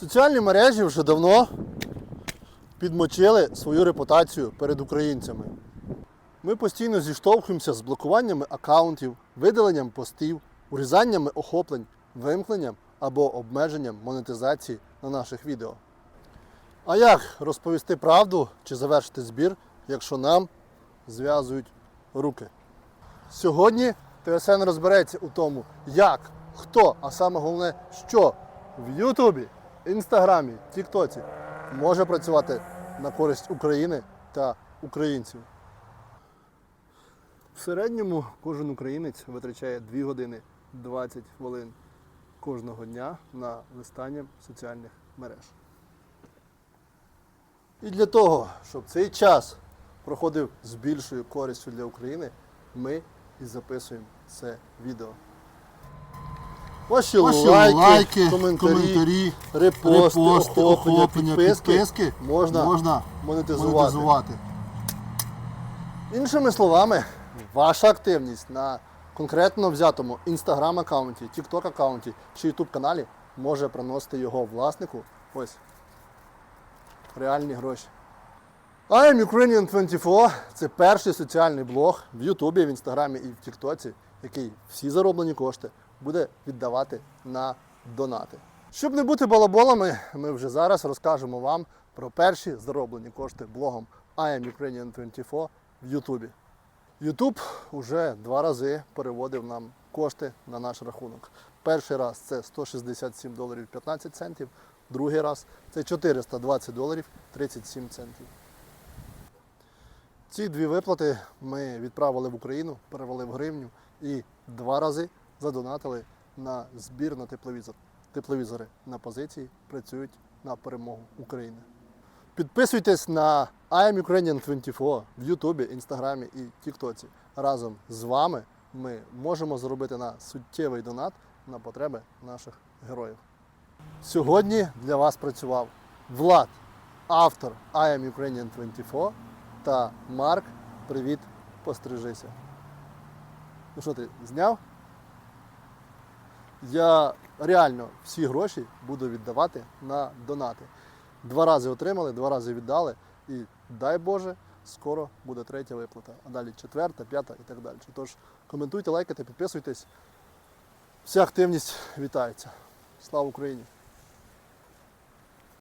Соціальні мережі вже давно підмочили свою репутацію перед українцями. Ми постійно зіштовхуємося з блокуваннями аккаунтів, видаленням постів, урізаннями охоплень, вимкненням або обмеженням монетизації на наших відео. А як розповісти правду чи завершити збір, якщо нам зв'язують руки? Сьогодні ТСН розбереться у тому, як, хто, а саме головне, що в Ютубі, Інстаграмі, Тіктоці може працювати на користь України та українців. В середньому кожен українець витрачає 2 години 20 хвилин кожного дня на листання соціальних мереж. І для того, щоб цей час проходив з більшою користю для України, ми і записуємо це відео. Ваші, Ваші лайки, лайки, коментарі, коментарі, репости, репости, охоплення, охоплення, підписки, підписки можна, можна монетизувати. монетизувати. Іншими словами, ваша активність на конкретно взятому інстаграм аккаунті, тікток аккаунті чи ютуб каналі може приносити його власнику ось реальні гроші. I am Ukrainian 24 це перший соціальний блог в Ютубі, в Інстаграмі і в Тіктоці, який всі зароблені кошти буде віддавати на донати. Щоб не бути балаболами, ми вже зараз розкажемо вам про перші зароблені кошти блогом I am Ukrainian 24 в Ютубі. Ютуб уже два рази переводив нам кошти на наш рахунок. Перший раз це 167 доларів 15 центів, другий раз це 420 доларів 37 центів. Ці дві виплати ми відправили в Україну, перевели в гривню і два рази задонатили на збір на тепловізор. Тепловізори на позиції працюють на перемогу України. Підписуйтесь на I am Ukrainian 24 в Ютубі, Інстаграмі і Тіктоці. Разом з вами ми можемо зробити на суттєвий донат на потреби наших героїв. Сьогодні для вас працював Влад, автор I am Ukrainian 24 та Марк. Привіт, пострижися. Ну що ти, зняв? Я реально всі гроші буду віддавати на донати. Два рази отримали, два рази віддали. І дай Боже, скоро буде третя виплата. А далі четверта, п'ята і так далі. Тож коментуйте, лайкайте, підписуйтесь. Вся активність вітається. Слава Україні!